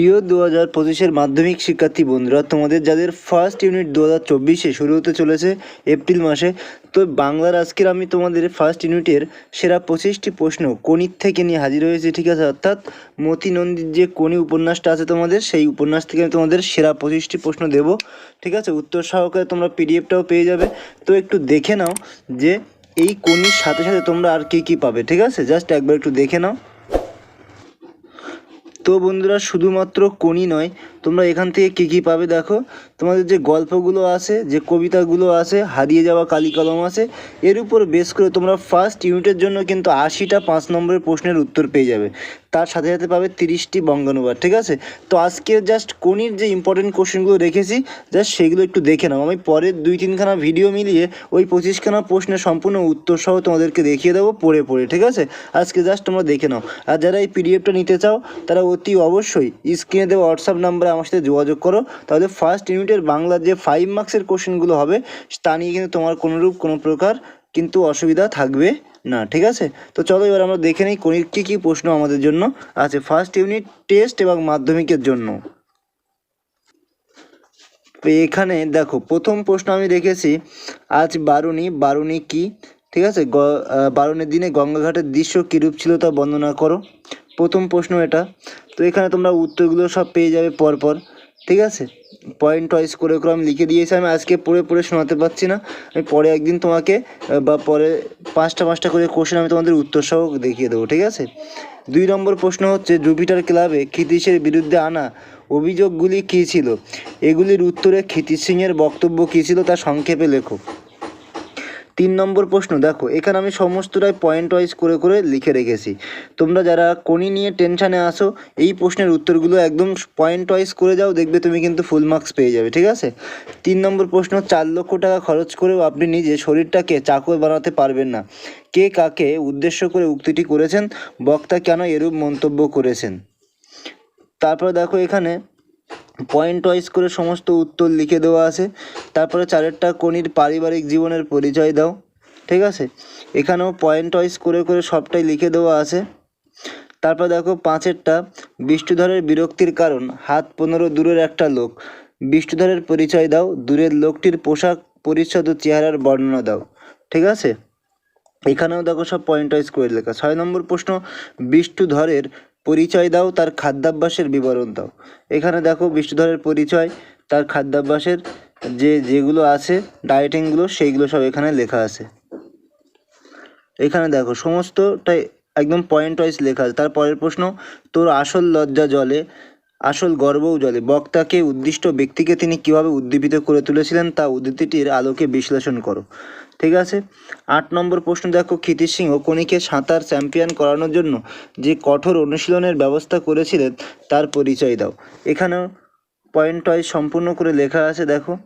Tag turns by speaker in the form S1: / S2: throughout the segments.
S1: প্রিয় দু হাজার পঁচিশের মাধ্যমিক শিক্ষার্থী বন্ধুরা, তোমাদের যাদের ফার্স্ট ইউনিট দু হাজার চব্বিশে শুরু হতে চলেছে এপ্রিল মাসে, তো বাংলার আজকের আমি তোমাদের ফার্স্ট ইউনিটের সেরা পঁচিশটি প্রশ্ন কণির থেকে নিয়ে হাজির হয়েছি, ঠিক আছে? অর্থাৎ মতি নন্দীর যে কণি উপন্যাসটা আছে তোমাদের, সেই উপন্যাস থেকে আমি তোমাদের সেরা পঁচিশটি প্রশ্ন দেবো, ঠিক আছে? উত্তর সহকারে তোমরা পিডিএফটাও পেয়ে যাবে। তো একটু দেখে নাও যে এই কণির সাথে সাথে তোমরা আর কী কী পাবে, ঠিক আছে? জাস্ট একবার একটু দেখে নাও। তো বন্ধুরা শুধুমাত্র কোনি নয় তোমরা এখান থেকে কী কী পাবে দেখো। তোমাদের যে গল্পগুলো আছে, যে কবিতাগুলো আছে, হারিয়ে যাওয়া কালি কলম আছে, এর উপর বেস করে তোমরা ফার্স্ট ইউনিটের জন্য কিন্তু আশিটা পাঁচ নম্বরের প্রশ্নের উত্তর পেয়ে যাবে। তার সাথে সাথে পাবে তিরিশটি বঙ্গানুবাদ, ঠিক আছে? তো আজকে জাস্ট কোনির যে ইম্পর্টেন্ট কোশ্চেনগুলো রেখেছি জাস্ট সেগুলো একটু দেখে নাও। আমি পরের দুই তিনখানা ভিডিও মিলিয়ে ওই পঁচিশখানা প্রশ্নের সম্পূর্ণ উত্তর সহ তোমাদেরকে দেখিয়ে দেবো পড়ে পড়ে, ঠিক আছে? আজকে জাস্ট তোমরা দেখে নাও। আর যারা এই পিডিএফটা নিতে চাও, তারা অতি অবশ্যই স্ক্রিনে দেওয়া হোয়াটসঅ্যাপ নাম্বারে আমার সাথে যোগাযোগ করো। তাহলে ফার্স্ট ইউনিটের বাংলার যে ফাইভ মার্কসের কোশ্চেনগুলো হবে, তা নিয়ে কিন্তু তোমার কোনোরূপ কোনো প্রকার কিন্তু অসুবিধা থাকবে না, ঠিক আছে? তো চলো এবার আমরা দেখে নিই কোন কী কী প্রশ্ন আমাদের জন্য আছে। ফার্স্ট ইউনিট টেস্ট এবং মাধ্যমিকের জন্য। এখানে দেখো, প্রথম প্রশ্ন আমি রেখেছি, আজ বারুণী বারুণী কি? ঠিক আছে? গ বারুণীর দিনে গঙ্গাঘাটের দৃশ্য কীরূপ ছিল তা বর্ণনা করো। প্রথম প্রশ্ন এটা। তো এখানে তোমরা উত্তরগুলো সব পেয়ে যাবে পরপর, ঠিক আছে? পয়েন্ট ওয়াইজ করে করে আমি লিখে দিয়েছি, আমি আজকে পড়ে পড়ে শোনাতে পারছি না। আমি পরে একদিন তোমাকে বা পরে পাঁচটা পাঁচটা করে কোশ্চেন আমি তোমাদের উত্তর সহ দেখিয়ে দেবো, ঠিক আছে? দুই নম্বর প্রশ্ন হচ্ছে জুপিটার ক্লাবে ক্ষিতীশের বিরুদ্ধে আনা অভিযোগগুলি কী ছিল? এগুলির উত্তরে ক্ষিতীশ সিংয়ের বক্তব্য কী ছিল তা সংক্ষেপে লেখো। তিন নম্বর প্রশ্ন, দেখো, এখানে আমি সমস্তটাই পয়েন্ট ওয়াইজ করে করে লিখে রেখেছি। তোমরা যারা কোনি নিয়ে টেনশানে আসো এই প্রশ্নের উত্তরগুলো একদম পয়েন্ট ওয়াইজ করে যাও, দেখবে তুমি কিন্তু ফুল মার্কস পেয়ে যাবে, ঠিক আছে? তিন নম্বর প্রশ্ন, চার লক্ষ টাকা খরচ করেও আপনি নিজে শরীরটাকে চাকর বানাতে পারবেন না। কে কাকে উদ্দেশ্য করে উক্তিটি করেছেন, বক্তা কেন এরূপ মন্তব্য করেছেন? তারপর দেখো এখানে পয়েন্ট ওয়াইজ করে সমস্ত উত্তর লিখে দেওয়া আছে। তারপরে চারেরটা কোনির পারিবারিক জীবনের পরিচয় দাও, ঠিক আছে? এখানেও পয়েন্ট ওয়াইজ করে করে সবটাই লিখে দেওয়া আছে। তারপর দেখো পাঁচেরটা, বিষ্ণুধরের বিরক্তির কারণ, হাত পনেরো দূরের একটা লোক। বিষ্ণুধরের পরিচয় দাও, দূরের লোকটির পোশাক, পরিচ্ছদ ও চেহারার বর্ণনা দাও, ঠিক আছে? এখানেও দেখো সব পয়েন্ট ওয়াইজ করে লেখা। ছয় নম্বর প্রশ্ন, বিষ্ণুধরের পরিচয় দাও, তার খাদ্যাভ্যাসের বিবরণ দাও। এখানে দেখো বিষ্ণুধরের পরিচয়, তার খাদ্যাভ্যাসের যে যেগুলো আছে, ডায়েটিংগুলো, সেইগুলো সব এখানে লেখা আছে। এখানে দেখো সমস্তটাই একদম পয়েন্ট ওয়াইজ লেখা আছে। তার পরের প্রশ্ন, তোর আসল লজ্জা জলে? আসল গর্বও জলে। বক্তাকে, উদ্দিষ্ট ব্যক্তিকে তিনি কীভাবে উদ্দীপিত করে তুলেছিলেন তা উদ্ধৃতিটির আলোকে বিশ্লেষণ করো। ঠিক আছে? আট নম্বর প্রশ্ন দেখো ক্ষিতির সিংহ কণিকে সাঁতার চ্যাম্পিয়ন করানোর জন্য যে কঠোর অনুশীলনের ব্যবস্থা করেছিলেন তার পরিচয় দাও। এখানেও পয়েন্ট ওয়াইজ সম্পূর্ণ করে লেখা আছে, দেখো।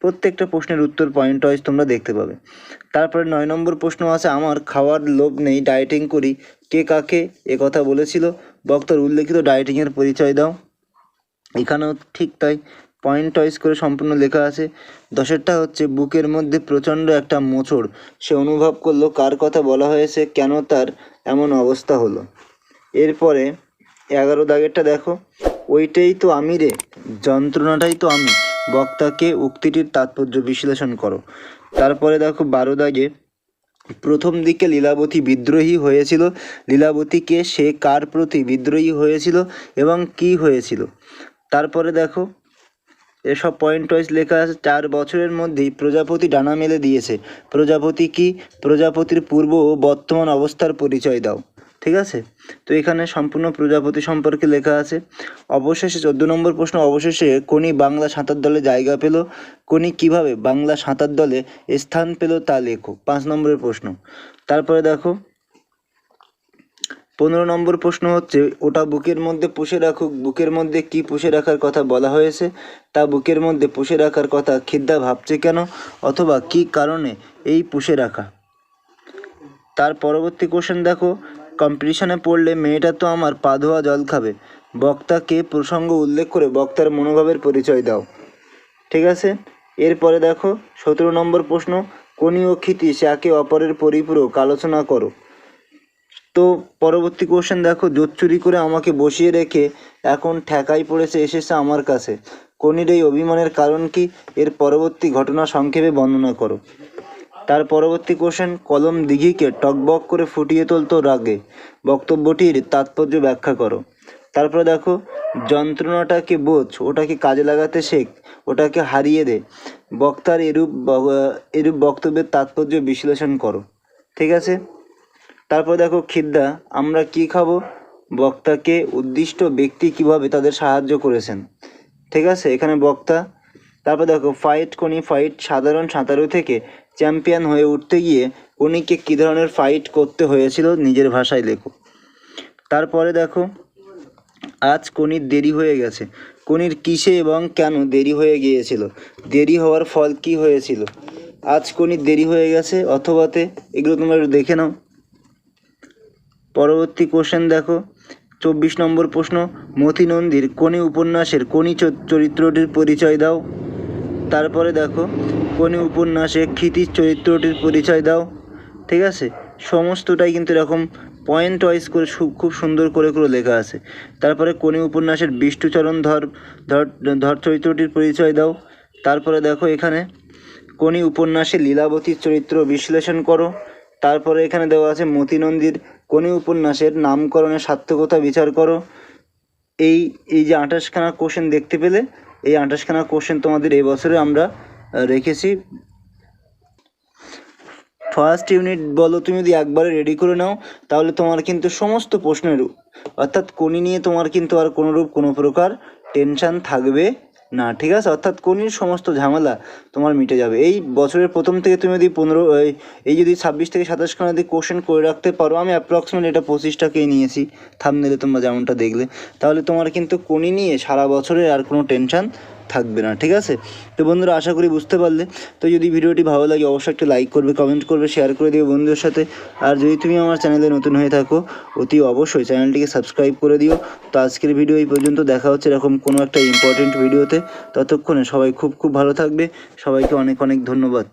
S1: প্রত্যেকটা প্রশ্নের উত্তর পয়েন্ট ওয়াইজ তোমরা দেখতে পাবে। তারপরে নয় নম্বর প্রশ্ন আছে, আমার খাওয়ার লোভ নেই ডায়েটিং করি কে কাকে এ কথা বলেছিল। বক্তার উল্লেখিত ডায়েটিংয়ের পরিচয় দাও। এখানেও ঠিক তাই। পয়েন্ট ওয়াইজ করে সম্পূর্ণ লেখা আছে। দশেরটা হচ্ছে, বুকের মধ্যে প্রচণ্ড একটা মোচড়। সে অনুভব করল কার কথা বলা হয়েছে, কেন তার এমন অবস্থা হলো। এরপরে এগারো দাগেরটা দেখো। ওইটাই তো আমি রে, যন্ত্রণাটাই তো আমি। বক্তাকে উক্তিটির তাৎপর্য বিশ্লেষণ করো। তারপরে দেখো, বারো দাগে প্রথম দিকে লীলাবতী বিদ্রোহী হয়েছিল। লীলাবতীকে সে কার প্রতি বিদ্রোহী হয়েছিল এবং কি হয়েছিল? তারপরে দেখো, এসব পয়েন্ট ওয়াইজ লেখা আছে, চার বছরের মধ্যেই প্রজাপতি ডানা মেলে দিয়েছে। প্রজাপতি কি? প্রজাপতির পূর্ব ও বর্তমান অবস্থার পরিচয় দাও। ঠিক আছে? তো এখানে সম্পূর্ণ প্রজাপতি সম্পর্কে লেখা আছে। অবশেষে চোদ্দ নম্বর প্রশ্ন, অবশেষে কোনি বাংলা সাঁতার দলে জায়গা পেল? কোনি কীভাবে বাংলা সাঁতার দলে স্থান পেল তা লেখো। পাঁচ নম্বরের প্রশ্ন। তারপরে দেখো, পনেরো নম্বর প্রশ্ন হচ্ছে, ওটা বুকের মধ্যে পুষে রাখুক, বুকের মধ্যে কি পুষে রাখার কথা বলা হয়েছে? তা বুকের মধ্যে পুষে রাখার কথা খিদ্দা ভাবছে কেন? অথবা কি কারণে এই পুষে রাখা? তার পরবর্তী কোশ্চেন দেখো কম্পিটিশনে পড়লে মেয়েটা তো আমার পা ধোয়া জল খাবে। বক্তাকে প্রসঙ্গ উল্লেখ করে বক্তার মনোভাবের পরিচয় দাও। ঠিক আছে? এরপরে দেখো, সতেরো নম্বর প্রশ্ন, কোনি ও ক্ষিতীশ একে অপরের পরিপূরক, আলোচনা করো। তো পরবর্তী কোশ্চেন দেখো, জোর চুরি করে আমাকে বসিয়ে রেখে এখন ঠেকাই পড়েছে এসেছে আমার কাছে। কনির এই অভিমানের কারণ কি? এর পরবর্তী ঘটনা সংক্ষেপে বর্ণনা করো। তার পরবর্তী কোশ্চেন কলম দিঘিকে টকবক করে ফুটিয়ে তুলতো রাগে। বক্তব্যটির তাৎপর্য ব্যাখ্যা করো। তারপরে দেখো, যন্ত্রণাটাকে বোঝ, ওটাকে কাজে লাগাতে শেখ, ওটাকে হারিয়ে দে। বক্তার এরূপ এরূপ বক্তব্যের তাৎপর্য বিশ্লেষণ করো। ঠিক আছে? তারপর দেখো, খিদ্দা, আমরা কি খাব? বক্তাকে উদ্দিষ্ট ব্যক্তি কীভাবে তাদের সাহায্য করেছেন? ঠিক আছে? এখানে বক্তা তারপর দেখো ফাইট কোনি ফাইট সাধারণ সাঁতারু থেকে চ্যাম্পিয়ন হয়ে উঠতে গিয়ে কোনিকে কী ধরনের ফাইট করতে হয়েছিল নিজের ভাষায় লেখো। তারপরে দেখো, আজ কোনির দেরি হয়ে গেছে। কোনির কিসে এবং কেন দেরি হয়ে গিয়েছিল? দেরি হওয়ার ফল কি হয়েছিল? আজ কোনির দেরি হয়ে গেছে, অথবাতে এগুলো তোমরা একটু দেখে নাও। পরবর্তী কোশ্চেন দেখো, চব্বিশ নম্বর প্রশ্ন মতি নন্দীর কোনি উপন্যাসের কোনি চরিত্রটির পরিচয় দাও। তারপরে দেখো, কোনি উপন্যাসে ক্ষিতির চরিত্রটির পরিচয় দাও, ঠিক আছে? সমস্তটাই কিন্তু এরকম পয়েন্ট ওয়াইজ করে খুব সুন্দর করে করে লেখা আছে। তারপরে কোনি উপন্যাসের বিষ্ণুচরণ ধর ধর ধর চরিত্রটির পরিচয় দাও। তারপরে দেখো এখানে, কোনি উপন্যাসে লীলাবতীর চরিত্র বিশ্লেষণ করো। তারপরে এখানে দেওয়া আছে মতিনন্দীর, কোনি উপন্যাসের নামকরণের সার্থকতা বিচার করো। এই এই যে আঠাশখানা কোশ্চেন দেখতে পেলে, এই আঠাশখানা কোশ্চেন তোমাদের এই বছরে আমরা রেখেছি। ফার্স্ট ইউনিট বলো, তুমি যদি একবারে রেডি করে নাও, তাহলে তোমার কিন্তু সমস্ত প্রশ্নের, অর্থাৎ কোনি নিয়ে তোমার কিন্তু আর কোনোরূপ কোনো প্রকার টেনশান থাকবে না, ঠিক আছে? অর্থাৎ কোনির সমস্ত ঝামেলা তোমার মিটে যাবে। এই বছরের প্রথম থেকে তুমি যদি পনেরো, এই- যদি ছাব্বিশ থেকে সাতাশখানা যদি কোশ্চেন করে রাখতে পারো, আমি অ্যাপ্রক্সিমেট এটা পঁচিশটাকেই নিয়েছি। থামনেলে তোমরা যেমনটা দেখলে। তাহলে তোমার কিন্তু কোনি নিয়ে সারা বছরে আর কোনো টেনশন থাকবে না, ঠিক আছে? তো বন্ধুরা, আশা করি বুঝতে পারলে। তো যদি ভিডিওটি ভালো লাগে, অবশ্যই একটা লাইক করবে কমেন্ট করবে শেয়ার করে দিও বন্ধুদের সাথে। আর যদি তুমি আমার চ্যানেলে নতুন হয়ে থাকো, অতি অবশ্যই চ্যানেলটিকে সাবস্ক্রাইব করে দিও। তো আজকের ভিডিও এই পর্যন্ত, দেখা হচ্ছে এরকম কোনো একটা ইম্পর্টেন্ট ভিডিওতে ততক্ষণে সবাই খুব খুব ভালো থাকবে। সবাইকে অনেক অনেক ধন্যবাদ।